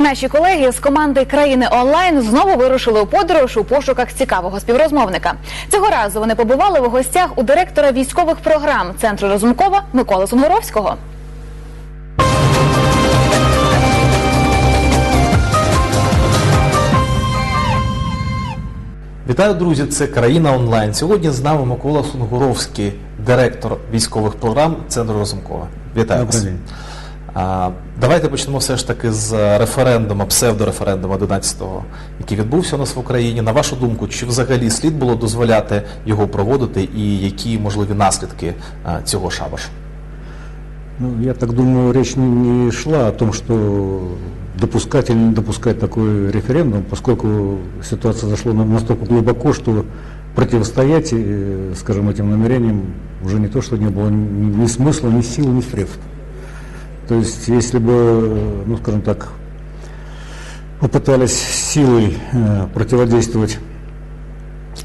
Наші колеги з команди країни онлайн знову вирушили у подорож у пошуках цікавого співрозмовника. Цього разу вони побували в гостях у директора військових програм центру Розумкова Миколи Сунгоровського. Вітаю, друзі! Це країна онлайн. Сьогодні з нами Микола Сунгуровський, директор військових програм Центру Розумкова. Вітаю вас. Добрий день. А, давайте почнемо все ж таки з референдуму, псевдореферендуму 11-го, який відбувся у нас в Україні. На вашу думку, чи взагалі слід було дозволяти його проводити, і які можливі наслідки а, цього шабашу? Ну, я так думаю, речь не, не шла о том, что допускать или не допускать такой референдум, поскольку ситуация зашла на- настолько глубоко, что противостоять, э, скажем, этим намерениям уже не то, что не было ни, ни смысла, ни сил, ни средств. То есть, если бы, э, ну, скажем так, попытались силой э, противодействовать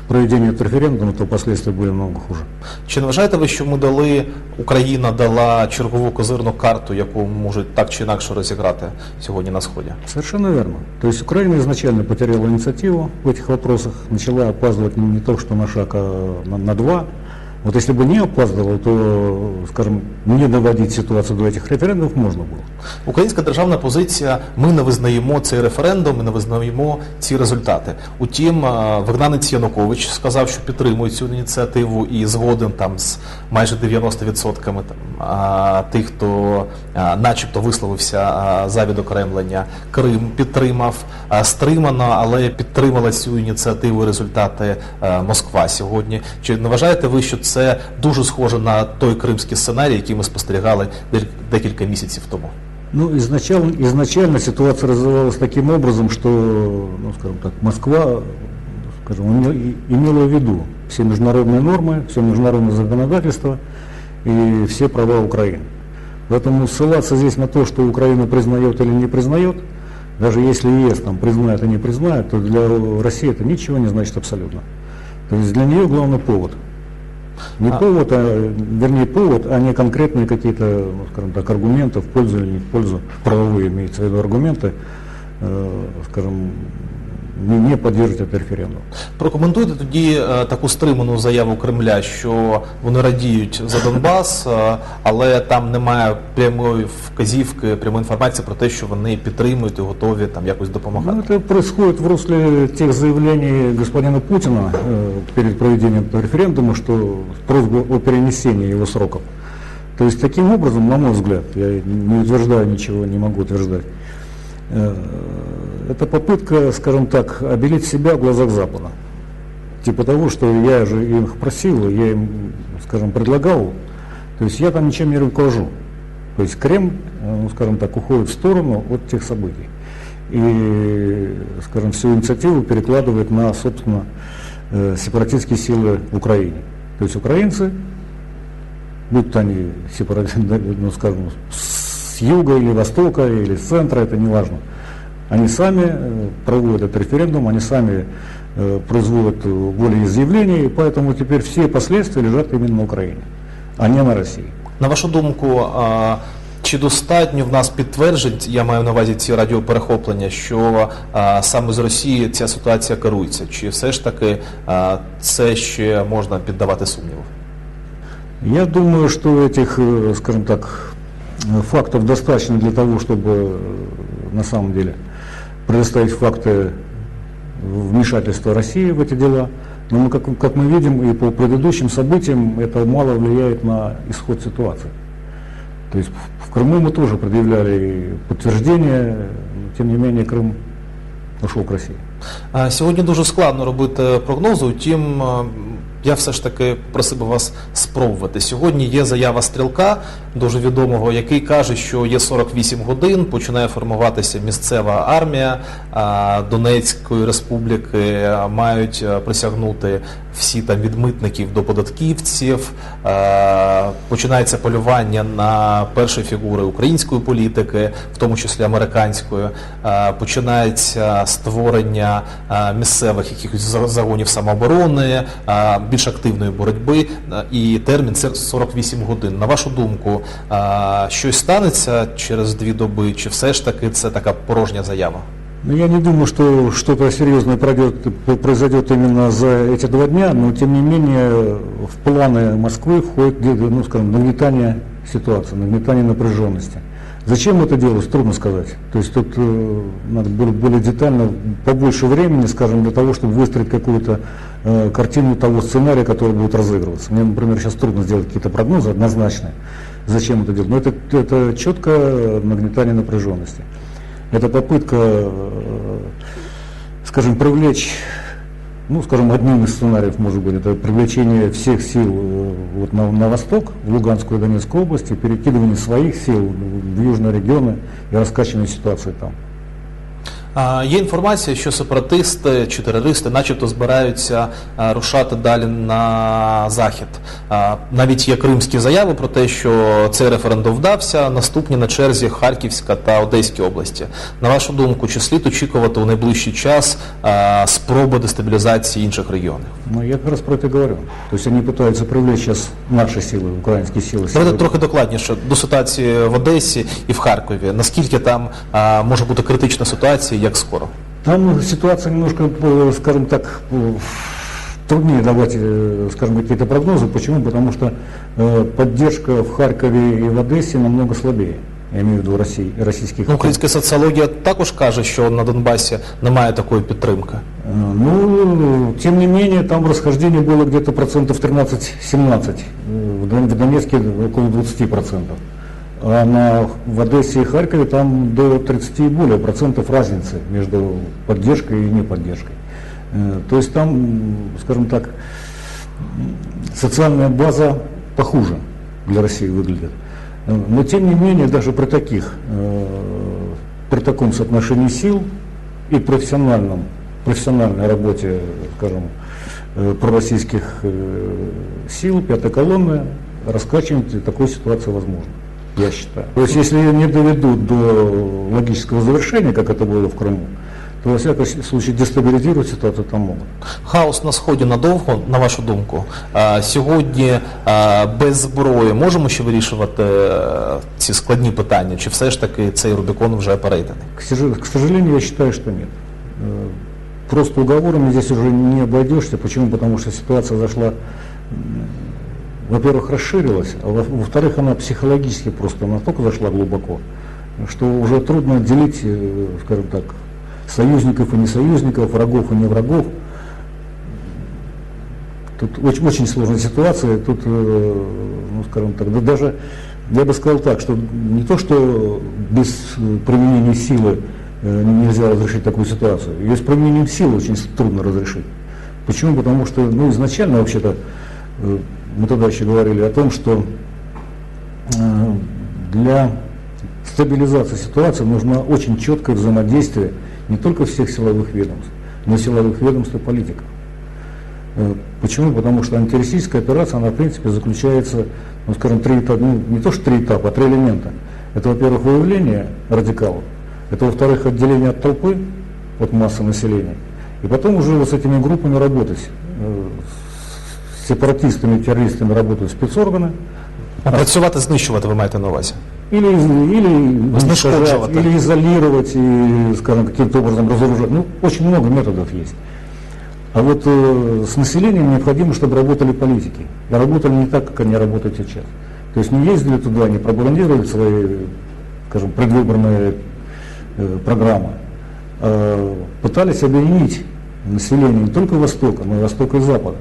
проведению этого референдума, то последствия были намного хуже. Чи не вважаєте ви, що ми дали, Україна дала чергову козирну карту, яку можуть так чи інакше розіграти сьогодні на сході? Совершенно верно. То есть Украина изначально потеряла инициативу в этих вопросах, начала опаздывать не, не то, что на шаг, а на, на два. Вот если бы не опаздывал, то, скажем, не доводить ситуацию до этих референдумов можно было. Українська державна позиція: ми не визнаємо цей референдум, ми не визнаємо ці результати. Утім, е, вигнанець Янукович сказав, що підтримує цю ініціативу і згоден там з майже 90% там, а, тих, хто а, начебто висловився а, за відокремлення. Крим підтримав а, стримано, але підтримала цю ініціативу і результати е, Москва сьогодні. Чи не вважаєте ви, що це дуже схоже на той кримський сценарій, який ми спостерігали дель- декілька місяців тому? Ну, изначально, изначально ситуация развивалась таким образом, что, ну, скажем так, Москва, скажем, име- и- имела в виду все международные нормы, все международное законодательство и все права Украины. Поэтому ссылаться здесь на то, что Украина признает или не признает, даже если ЕС там признает и не признает, то для России это ничего не значит абсолютно. То есть для нее главный повод. не А- повод, а, вернее повод, а не конкретные какие-то, ну, скажем так, аргументы в пользу или не в пользу, правовые имеется в виду аргументы, э, скажем, не, не поддерживать этот референдум. Прокоментуйте тоді е, таку стриману заяву Кремля, що вони радіють за Донбас, е, але там немає прямої вказівки, прямої інформації про те, що вони підтримують і готові там якось Ну, допомагати. это происходит в русле тех заявлений господина Путина э, перед проведением этого референдума, что просьба о перенесении его сроков. То есть таким образом, на мой взгляд, я не утверждаю ничего, не могу утверждать, э, это попытка, скажем так, обелить себя в глазах Запада. Типа того, что я же их просил, я им, скажем, предлагал, то есть я там ничем не руковожу. То есть Кремль, э, ну, скажем так, уходит в сторону от тех событий. И, скажем, всю инициативу перекладывает на, собственно, э, сепаратистские силы в Украине. То есть украинцы, будь то они сепара- ну, скажем, с юга или востока, или с центра, это не важно, они сами э, проводят этот референдум, они сами э, производят э, волеизъявление, и поэтому теперь все последствия лежат именно на Украине, а не на России. На вашу думку, е, чи достатньо в нас підтверджень, я маю на увазі ці радіоперехоплення, що е, саме з Росії ця ситуація керується? Чи все ж таки е, це ще можна піддавати сумніву? Я думаю, что этих, э, скажем так, э, фактов достаточно для того, чтобы э, на самом деле предоставить факты вмешательства России в эти дела. Но мы, как, как мы видим и по предыдущим событиям, это мало влияет на исход ситуации. То есть в- Крыму мы тоже предъявляли подтверждение, но тем не менее Крым ушел к России. А, Сьогодні дуже складно робити прогнози, утім, е, я все ж таки просив би вас спробувати. Сьогодні є заява стрілка, дуже відомого, який каже, що є 48 годин, починає формуватися місцева армія Донецької республіки, мають присягнути всі там від митників до податківців. Починається полювання на перші фігури української політики, в тому числі американської. Починається створення місцевих якихось загонів самооборони Е, більш активної боротьби, е, і термін це 48 годин. На вашу думку, е, щось станеться через дві доби, чи все ж таки це така порожня заява? Ну, я не думаю, что что-то серьезное пройдет, произойдет именно за эти два дня, но тем не менее в планы Москвы входит, где-то, ну, скажем, нагнетание ситуации, нагнетание напряженности. Зачем это делалось, трудно сказать. То есть тут э, надо было более детально, побольше времени, скажем, для того, чтобы выстроить какую-то э, картину того сценария, который будет разыгрываться. Мне, например, сейчас трудно сделать какие-то прогнозы однозначные, зачем это делать. Но это, это четко нагнетание напряженности. Это попытка, э, скажем, привлечь, ну, скажем, одним из сценариев может быть, это привлечение всех сил э, вот на, на восток, в Луганскую и Донецкую области, перекидывание своих сил в южные регионы и раскачивание ситуации там. А, Є інформація, що сепаратисти чи терористи, начебто, збираються а, рушати далі на захід. А, Навіть є кримські заяви про те, що цей референдум вдався. Наступні на черзі Харківська та Одеські області. На вашу думку, чи слід очікувати у найближчий час а, спроби дестабілізації інших регіонів? Ну, я как раз про это говорю. То есть они пытаются привлечь сейчас наши силы, украинские силы. Давайте силы- трохи докладніше до ситуації в Одесі і в Харкові. Наскільки там а, може бути критична ситуація, як скоро? Там ситуация немножко, э, скажем так, э, труднее давать, э, скажем, какие-то прогнозы. Почему? Потому что э, поддержка в Харькове и в Одессе намного слабее. Я имею в виду России, российских. Ну, Українська соціологія також каже, що на Донбасі немає такої підтримки. Э, Ну, тем не менее, там расхождение было где-то процентов 13-17. Э, В Дон- в Донецке около 20 процентов. А на, в Одессе и Харькове там до 30 и более процентов разницы между поддержкой и неподдержкой. Э, То есть там, скажем так, социальная база похуже для России выглядит. Э, Но тем не менее, даже при таких, э, при таком соотношении сил и профессиональном, профессиональной работе, скажем, пророссийских сил, пятой колонны, раскачивать такой ситуации возможно Я считаю. То есть, если ее не доведут до логического завершения, как это было в Крыму, то, во всяком случае, дестабилизировать ситуацию там могут. Хаос на сході надовго, на вашу думку. А, Сьогодні а, без зброї можемо ще вирішувати е, ці складні питання, чи все ж таки цей Рубікон вже перейдений? К сожа- к сожалению, я считаю, что нет. Э, Просто уговорами здесь уже не обойдешься. Почему? Потому что ситуация зашла, м, во-первых, расширилась, а во- во-вторых, она психологически просто настолько зашла глубоко, что уже трудно отделить, э, скажем так, союзников и несоюзников, врагов и не врагов. Тут очень, очень сложная ситуация. Тут, э, ну, скажем так, да даже, я бы сказал так, что не то, что без э, применения силы нельзя разрешить такую ситуацию. Ее с применением силы очень трудно разрешить. Почему? Потому что, ну, изначально, вообще-то, мы тогда еще говорили о том, что э, для стабилизации ситуации нужно очень четкое взаимодействие не только всех силовых ведомств, но и силовых ведомств и политиков. Э, Почему? Потому что антироссийская операция, она в принципе заключается, ну скажем, три этапа, ну, не то что три этапа, а три элемента. Это, во-первых, выявление радикалов, это, во-вторых, отделение от толпы, от массы населения, и потом уже вот с этими группами работать. Э, С сепаратистами, террористами работают спецорганы, Ну, Працювати, знищувати ви маєте на увазі. или, или, уничтожать, или изолировать и, скажем, каким-то образом разоружать. Ну, очень много методов есть. А вот э, с населением необходимо, чтобы работали политики. И работали не так, как они работают сейчас. То есть не ездили туда, не пропагандировали свои, скажем, предвыборные э, программы, а пытались объединить население не только Востока, но и Востока и Запада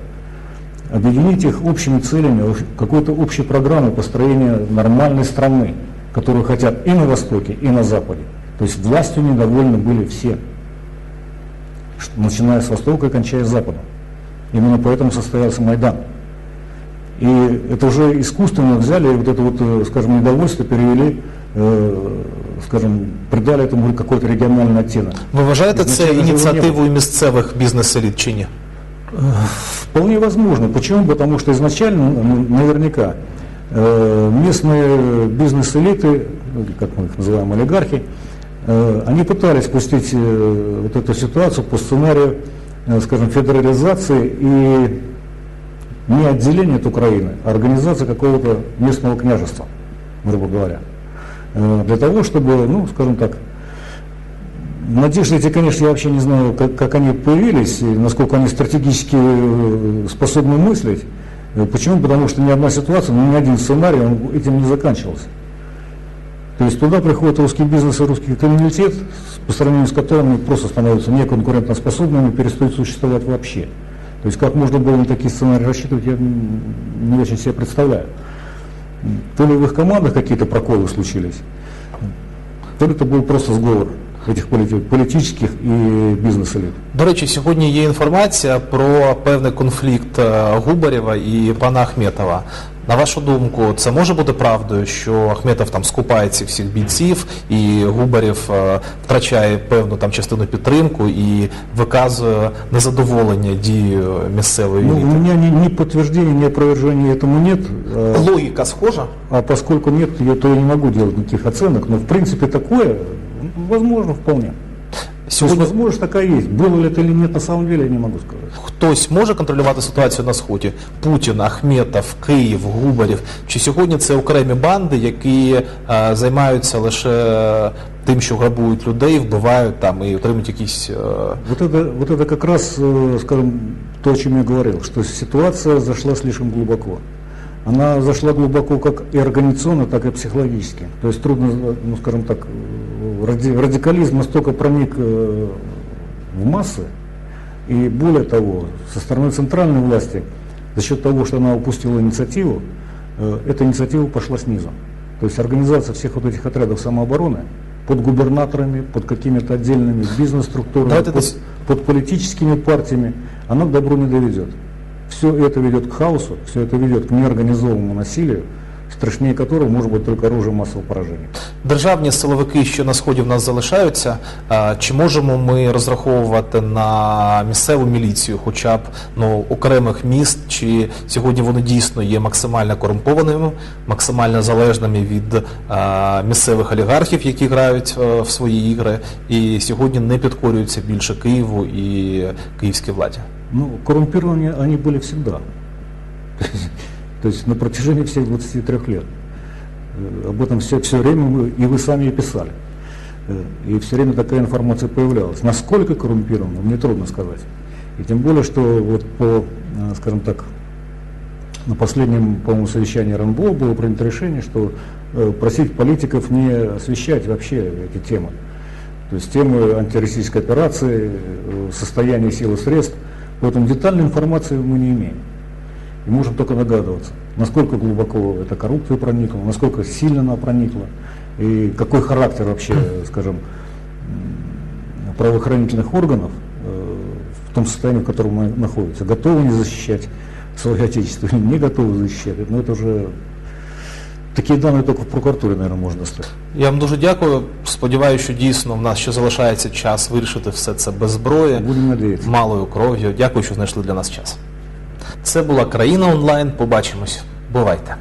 объединить их общими целями, ощ- какой-то общей программой построения нормальной страны, которую хотят и на Востоке, и на Западе. То есть властью недовольны были все, что- начиная с Востока и кончая Западом. Именно поэтому состоялся Майдан. И это уже искусственно взяли и вот это вот, э, скажем, недовольство перевели, э, скажем, придали этому какой-то региональный оттенок. Ви вважаєте це Ізначально ж його не ініціативою місцевих бізнес-еліт чи ні? Вполне возможно. Почему? Потому что изначально, ну, наверняка, э, местные бизнес-элиты, как мы их называем, олигархи, э, они пытались пустить э, вот эту ситуацию по сценарию, скажем, федерализации и не отделение от Украины, а организация какого-то местного княжества, грубо говоря. Для того, чтобы, ну, скажем так, Надежды эти, конечно, я вообще не знаю, как, как они появились, и насколько они стратегически э, способны мыслить. Э, Почему? Потому что ни одна ситуация, ни один сценарий он этим не заканчивался. То есть туда приходит русский бизнес и русский криминалитет, по сравнению с которым они просто становятся неконкурентоспособными, перестают существовать вообще. То есть как можно было на такие сценарии рассчитывать, я не очень себе представляю. То ли в их командах какие-то проколы случились, то ли это был просто сговор этих полити- политических и бізнес-еліт. До речі, сьогодні є інформація про певний конфлікт е, Губарєва і пана Ахметова. На вашу думку, це може бути правдою, що Ахметов там скупає цих всіх бійців, і Губарєв е, втрачає певну там частину підтримку і виказує незадоволення дією місцевої Ну, у еліти? меня ни, ни подтверждения, ни опровержения этому нет. А, Логіка схожа? а поскольку нет, я, то я не могу делать никаких оценок. Но в принципе такое ну, возможно вполне. То есть Сьогодні возможность такая есть. Было ли это или нет на самом деле, я не могу сказать. хтось може контролювати ситуацію на сході? Путін, Ахметов, Київ, Губарєв. Чи сьогодні це окремі банди, які е, займаються лише тим, що грабують людей, вбивають там і отримують якісь. е, Вот это, вот это как раз, э, скажем, то, о чем я говорил, что ситуация зашла слишком глубоко. Она зашла глубоко как и организационно, так и психологически. То есть трудно, э, ну скажем так, э, ради- радикализм настолько проник э, в массы, и более того, со стороны центральной власти, за счет того, что она упустила инициативу, э, эта инициатива пошла снизу. То есть организация всех вот этих отрядов самообороны под губернаторами, под какими-то отдельными бизнес-структурами, под, дос- под политическими партиями, она к добру не доведет. Все это ведет к хаосу, все это ведет к неорганизованному насилию, страшнее которого может быть только оружие массового поражения. Державні силовики, що на сході в нас залишаються, чи можемо ми розраховувати на місцеву міліцію, хоча б ну, окремих міст, чи сьогодні вони дійсно є максимально корумпованими, максимально залежними від місцевих олігархів, які грають в свої ігри, і сьогодні не підкорюються більше Києву і київській владі? Ну, коррумпирование они были всегда. То есть на протяжении всех 23 лет. Э, Об этом все, все время мы, и вы сами и писали. Э, И все время такая информация появлялась. Насколько коррумпировано, мне трудно сказать. И тем более, что вот по, э, скажем так, на последнем, по-моему, совещании РНБО было принято решение, что просить политиков не освещать вообще эти темы. То есть темы антироссийской операции, состояние сил и средств. Поэтому детальной информации мы не имеем. И можем только догадываться, насколько глубоко эта коррупция проникла, насколько сильно она проникла, и какой характер вообще, скажем, м, правоохранительных органов э, в том состоянии, в котором мы находимся. Готовы они защищать свое отечество или не готовы защищать. Но это уже такие данные только в прокуратуре, наверное, можно достать. Я вам дуже дякую. Сподіваюся, що дійсно в нас ще залишається час вирішити все це без зброї. Будем надеяться. малою кров'ю. Дякую, що знайшли для нас час. Це була країна онлайн. Побачимось. Бувайте.